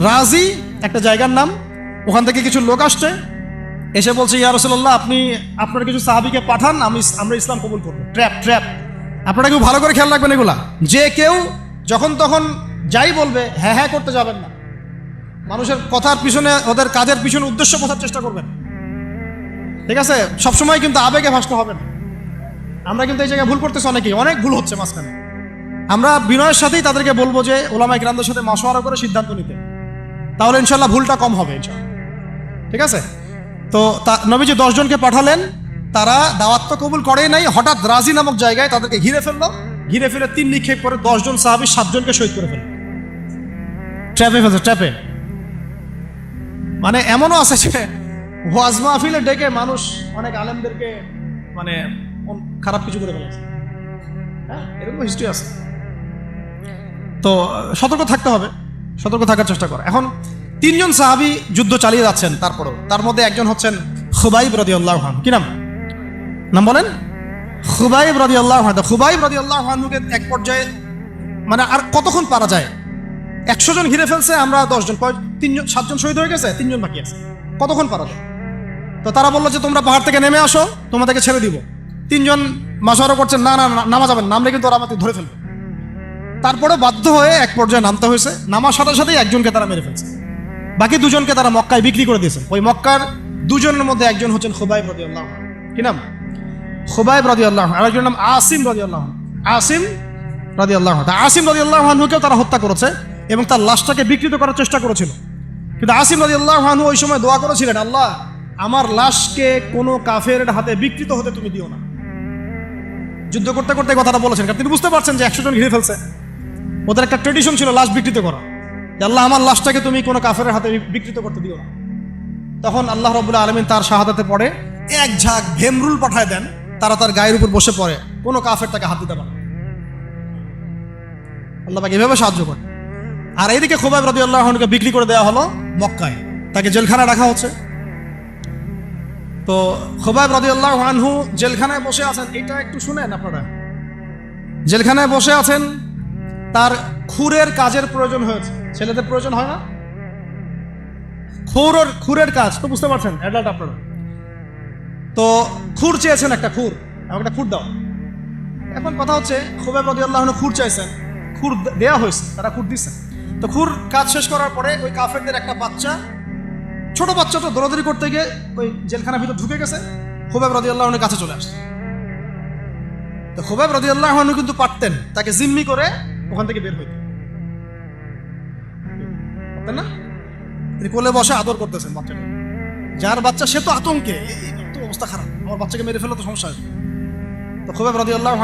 রাজি? একটা জায়গার নাম। ওখান থেকে কিছু লোক আসছে। এসে বলছে, ইয়া রসুল্লাহ আপনি, আপনার কিছু সাহাবিকে পাঠান, আমি আমরা ইসলাম কবুল করব। ট্র্যাপ ট্র্যাপ আপনারা কেউ ভালো করে খেয়াল রাখবেন এগুলা। যে কেউ যখন তখন যাই বলবে হ্যাঁ হ্যাঁ করতে যাবেন না। মানুষের কথার পিছনে, ওদের কাজের পিছনে উদ্দেশ্য বোঝার চেষ্টা করবেন। ঠিক আছে? সবসময় কিন্তু আবেগে ভাসতে হবে না। আমরা কিন্তু এই জায়গায় ভুল করতেছি অনেকেই। অনেক ভুল হচ্ছে মাঝখানে। আমরা বিনয়ের সাথেই তাদেরকে বলব যে ওলামাই গ্রামদের সাথে মাসোয়ারা করে সিদ্ধান্ত নিতে। তাহলে ইনশাল্লাহ ভুলটা কম হবে ঠিক আছে? তো তা, নবীজি দশজনকে পাঠালেন। তারা দাওয়াত তো কবুল করেই নাই, হঠাৎ রাজি নামক জায়গায় তাদেরকে ঘিরে ফেলল। ঘিরে ফেলে তিন নিক্ষেপ করে দশজন সাহাবি সাতজনকে শহীদ করে ফেলল। ট্র্যাপে ফেলছে, ট্র্যাপে। মানে এমনও আছে যে ওয়াজ মাহফিলে ডেকে মানুষ অনেক আলেমদেরকে মানে খারাপ কিছু করে ফেলেছে। হ্যাঁ এরকম হিস্ট্রি আছে। তো সতর্ক থাকতে হবে। সতর্ক থাকার চেষ্টা করে। এখন তিনজন সাহাবি যুদ্ধ চালিয়ে যাচ্ছেন তারপরেও। তার মধ্যে একজন হচ্ছেন খুবাইব রদি আল্লাহ খান কি নাম? নাম বলেন? খুবাইব রদি আল্লাহ খান খুবাইব রদি আল্লাহ খানকে এক পর্যায়ে মানে আর কতক্ষণ পারা যায়? একশো জন ঘিরে ফেলছে, আমরা দশজন। তিনজন সাতজন শহীদ হয়ে গেছে? তিনজন বাকি আছে। কতক্ষণ পারা যায়? তো তারা বলল যে, তোমরা পাহাড় থেকে নেমে আসো, তোমাদেরকে ছেড়ে দিব। তিনজন মাসারও করছেন, না না নামা যাবেন নামলে কিন্তু ওরা আমাকে ধরে ফেলবে। তারপরে বাধ্য হয়ে এক পর্যায়ে নামতে হয়েছে। নামার সাথে সাথেই একজনকে তারা মেরে ফেলছে। বাকি দুজনকে তারা মক্কায় বিক্রি করে দিয়েছে। ওই মক্কার দুজনের মধ্যে একজন হচ্ছেন খুবাইব রদি আল্লাহ কি নাম? খুবাইব রদি আল্লাহ আর একজনের নাম আসিম রদি আল্লাহ আসিম রদি আল্লাহ আসিম রদি আল্লাহকেও তারা হত্যা করেছে এবং তার লাশটাকে বিকৃত করার চেষ্টা করেছিল। কিন্তু আসিম রদি আল্লাহ ওই সময় দোয়া করেছিলেন, আল্লাহ, আমার লাশকে কোনো কাফের হাতে বিকৃত হতে তুমি দিও না। যুদ্ধ করতে করতে কথাটা বলেছেন। কারণ তিনি বুঝতে পারছেন যে একশো জন ঘিরে ফেলছে। ওদের একটা ট্রেডিশন ছিল লাশ বিকৃত করা। যে আল্লাহ, আমার লাশটাকে তুমি কোনো কাফের হাতে বিকৃত করতে দিও না। তখন আল্লাহ রবুল্লা আলমিন তার শাহাদাতে পড়ে, এক ঝাঁক ভেমরুল পাঠায় দেন, তারা তার গায়ের উপর বসে পড়ে, কোনো কাফের তাকে হাত দিতে পারে আল্লাহ তাকে এভাবে সাহায্য করে। আর এইদিকে খোবাব রদি আল্লাহকে বিক্রি করে দেওয়া হলো মক্কায়। তাকে জেলখানায় রাখা হচ্ছে। তো খোবাব রদি আল্লাহ আনহু জেলখানায় বসে আছেন, এটা একটু শুনেন আপনারা। জেলখানায় বসে আছেন তার খুরের কাজের প্রয়োজন হয়েছে। ছেলেদের প্রয়োজন হয় না? খুর খুরের কাজ, তো বুঝতে পারছেন? অ্যাডাল্ট আপনারা। তো খুর চেয়েছেন একটা খুর, আমাকে একটা খুর দাও। এখন কথা হচ্ছে, খুবেব রদি আল্লাহ খুর চাইছেন, খুর দেয়া হয়েছে, তারা খুর দিচ্ছেন তো খুর কাজ শেষ করার পরে ওই কাফেরদের একটা বাচ্চা, ছোট বাচ্চাটা দৌড়াদৌড়ি করতে গিয়ে ওই জেলখানার ভিতর ঢুকে গেছে, খুবেব রদি আল্লাহনের কাছে চলে আসছে। তো খুবেব রদি আল্লাহ কিন্তু পারতেন, তাকে জিম্মি করে ওখান থেকে বের হইতে। না? তিনি কোলে বসে আদর করতেছেন বাচ্চাকে। যার বাচ্চা, সে তো আতঙ্কে। অবস্থা খারাপ। আমার বাচ্চাকে মেরে ফেলে তো সমস্যা হবে তো খুবেব রদি আল্লাহ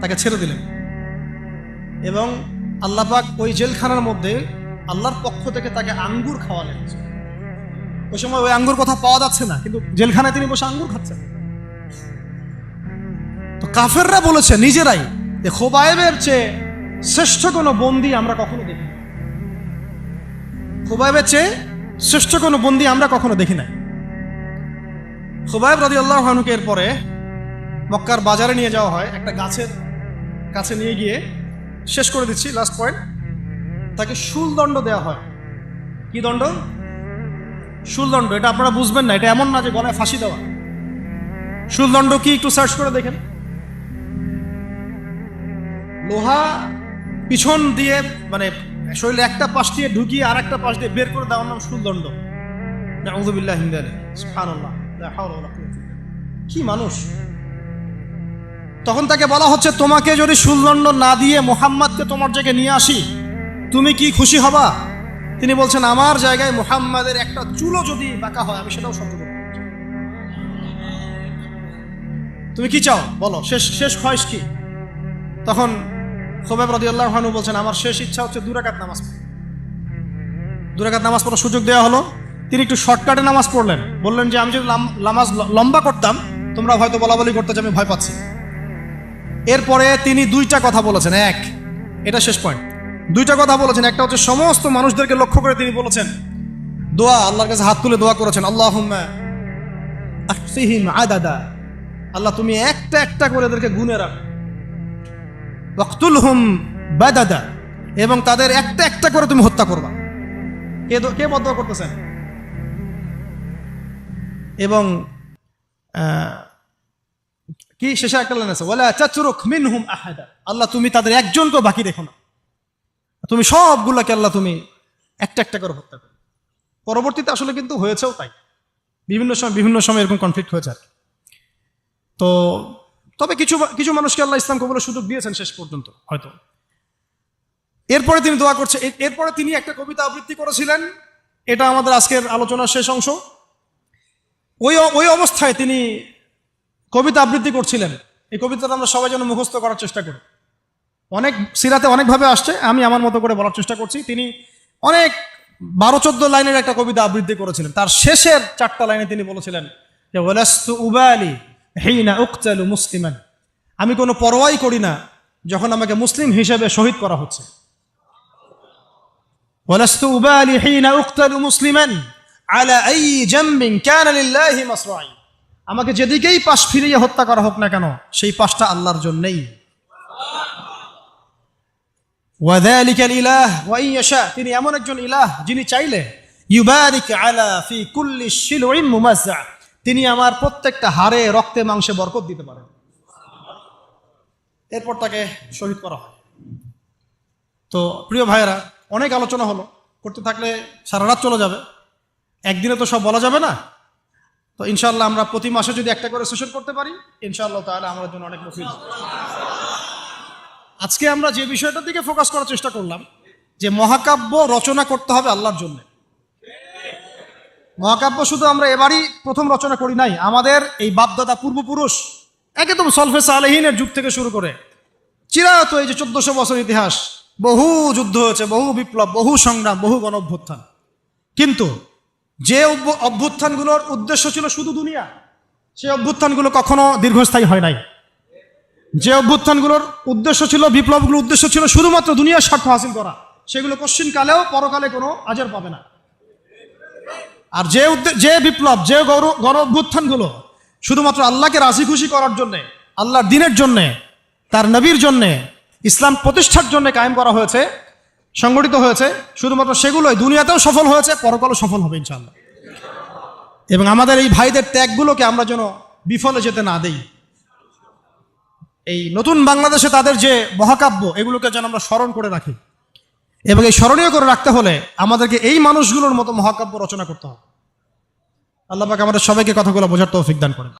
তাকে ছেড়ে দিলেন। এবং আল্লাহ পাক ওই জেলখানার মধ্যে আল্লাহর পক্ষ থেকে তাকে আঙ্গুর খাওয়ালেন। ওই সময় ওই আঙ্গুর কথা পাওয়া যাচ্ছে না, কিন্তু জেলখানায় তিনি বসে আঙ্গুর খাচ্ছেন। তো কাফেররা বলেছে নিজেরাই যে খোবায়েবের চেয়ে শ্রেষ্ঠ কোনো বন্দি আমরা কখনো দেখি নাই। খোবায়েবের চেয়ে শ্রেষ্ঠ কোনো বন্দি আমরা কখনো দেখি নাই। খোবায়েব রাজি আল্লাহ হানুকে এরপরে মক্কার বাজারে নিয়ে যাওয়া হয়। একটা গাছের কাছে নিয়ে গিয়ে শেষ করে দিচ্ছি লাস্ট পয়েন্ট তাকে শুলদণ্ড দেওয়া হয়। কি দণ্ড? শুলদণ্ড, এটা আপনারা বুঝবেন না, এটা এমন না যে গলায় ফাঁসি দেওয়া। শুলদণ্ড কি? একটু সার্চ করে দেখেন। লোহা পিছন দিয়ে মানে শরীরে একটা পাশ দিয়ে ঢুকিয়ে আর একটা পাশ দিয়ে বের করে দেওয়ার নাম বিল্লাহ। কি মানুষ? তখন তাকে বলা হচ্ছে, তোমাকে যদি শুলদণ্ড না দিয়ে মোহাম্মদকে তোমার জায়গায় নিয়ে আসি, তুমি কি খুশি হবা? তিনি বলছেন, আমার জায়গায় মোহাম্মদের একটা চুলও যদি বাঁকা হয়, আমি সেটাও সহ্য তুমি কি চাও? বলো, শেষ শেষ খয়েশ কি? তখন খোবেব রদি আল্লাহ হানু বলছেন, আমার শেষ ইচ্ছা হচ্ছে দুরাকাত নামাজ দুরাকাত নামাজ পড়ার সুযোগ দেওয়া হলো। তিনি একটু শর্টকাটে নামাজ পড়লেন। বললেন যে, আমি যদি নামাজ লম্বা করতাম, তোমরা হয়তো বলা বলি করতে আমি ভয় পাচ্ছি। এরপরে তিনি দুইটা কথা বলেছেন। এক, এটা শেষ পয়েন্ট দুইটা কথা বলেছেন। একটা হচ্ছে, সমস্ত মানুষদেরকে লক্ষ্য করে তিনি বলেছেন, দোয়া, আল্লাহর কাছে হাত তুলে দোয়া করেছেন আল্লাহ আদাদা। আল্লাহ, তুমি একটা একটা করে এদেরকে গুনে রাখ। ওয়াক্তুল হুম বাদাদা, এবং তাদের একটা একটা করে তুমি হত্যা করবা। কে কে বদ্ধ করতেছেন? এবং কি শেষে একটা লাইন আছে, ওয়ালা তাতরুক মিনহুম আহাদা। আল্লাহ, তুমি তাদের একজনকেও বাকি রেখো না। তুমি সবগুলোকে আল্লাহ তুমি একটা একটা করে হত্যা করো। পরবর্তীতে আসলে কিন্তু হয়েছেও তাই। বিভিন্ন সময় বিভিন্ন সময় এরকম কনফ্লিক্ট হয়েছে আর। তো তবে কিছু কিছু মানুষকে আল্লাহ ইসলাম কবলের সুযোগ দিয়েছেন শেষ পর্যন্ত। হয়তো। এরপরে তিনি দোয়া করছে এরপরে তিনি একটা কবিতা আবৃত্তি করেছিলেন। এটা আমাদের আজকের আলোচনার শেষ অংশ। ওই ওই অবস্থায় তিনি কবিতা আবৃত্তি করছিলেন। এই কবিতাটা আমরা সবাই যেন মুখস্থ করার চেষ্টা করি। অনেক সিরাতে অনেকভাবে আসছে আমি আমার মতো করে বলার চেষ্টা করছি। তিনি অনেক বারো চোদ্দ লাইনের একটা কবিতা আবৃত্তি করেছিলেন। তার শেষের চারটা লাইনে তিনি বলেছিলেন যে ওয়ালাস্তু উবালি হিনা উকতালু মুসলিমান আমি কোনো পরোয়াই করি না যখন আমাকে মুসলিম হিসেবে শহীদ করা হচ্ছে ولست أبالي حين أقتل مسلما على أي جنب كان لله مصرعي আমাকে যেদিকেই পাশ ফিরিয়ে হত্যা করা হোক না কেন সেই পাশটা আল্লাহর জন্যই ওয়াদালিকা ইলাহ ওয়াই ইয়াশা তিনি এমন একজন ইলাহ যিনি চাইলে ইউবারিক আলা ফি কুল্লি শিলউইন মুমাজ্জা তিনি আমার প্রত্যেকটা হাড়ে, রক্তে, মাংসে বরকত দিতে পারেন। এরপর তাকে শহীদ করা হয়। তো প্রিয় ভাইয়েরা, অনেক আলোচনা হলো। করতে থাকলে সারা রাত চলে যাবে। একদিনে তো সব বলা যাবে না। তো ইনশাল্লাহ আমরা প্রতি মাসে যদি একটা করে সেশন করতে পারি ইনশাল্লাহ তাহলে আমাদের জন্য অনেক মুফিদ। আজকে আমরা যে বিষয়টার দিকে ফোকাস করার চেষ্টা করলাম, যে মহাকাব্য রচনা করতে হবে আল্লাহর জন্য। মহাকাব্য শুধু আমরা এবারই প্রথম রচনা করি নাই। আমাদের এই বাপদাদা পূর্বপুরুষ একদম সলফে সালেহিনের যুগ থেকে শুরু করে, চিরায়ত এই যে চোদ্দশো বছর ইতিহাস, বহু যুদ্ধ হয়েছে, বহু বিপ্লব, বহু সংগ্রাম, বহু গণ অভ্যুত্থান কিন্তু যে অভ্য- অভ্যুত্থানগুলোর উদ্দেশ্য ছিল শুধু দুনিয়া সেই অভ্যুত্থানগুলো কখনো দীর্ঘস্থায়ী হয় নাই। যে অভ্যুত্থানগুলোর উদ্দেশ্য ছিল, বিপ্লবগুলোর উদ্দেশ্য ছিল শুধুমাত্র দুনিয়ার স্বার্থ হাসিল করা, সেগুলো কালেও পরকালে কোনো আজের পাবে না। আর যে যে বিপ্লব, যে গণ অভ্যুত্থানগুলো শুধুমাত্র আল্লাহকে রাজি খুশি করার জন্যে, আল্লাহর দিনের জন্যে, তার নবীর জন্যে, ইসলাম প্রতিষ্ঠার জন্য কায়েম করা হয়েছে, সংগঠিত হয়েছে, শুধুমাত্র সেগুলোই দুনিয়াতেও সফল হয়েছে, পরকালও সফল হবে ইনশাআল্লাহ। এবং আমাদের এই ভাইদের ত্যাগগুলোকে আমরা যেন বিফলে যেতে না দেই। এই নতুন বাংলাদেশে তাদের যে মহাকাব্য, এগুলোকে যেন আমরা স্মরণ করে রাখি। এবং এই স্মরণীয় করে রাখতে হলে আমাদেরকে এই মানুষগুলোর মতো মহাকাব্য রচনা করতে হবে। আল্লাহ পাক আমাদের সবাইকে কথাগুলো বোঝার তৌফিক দান করেন।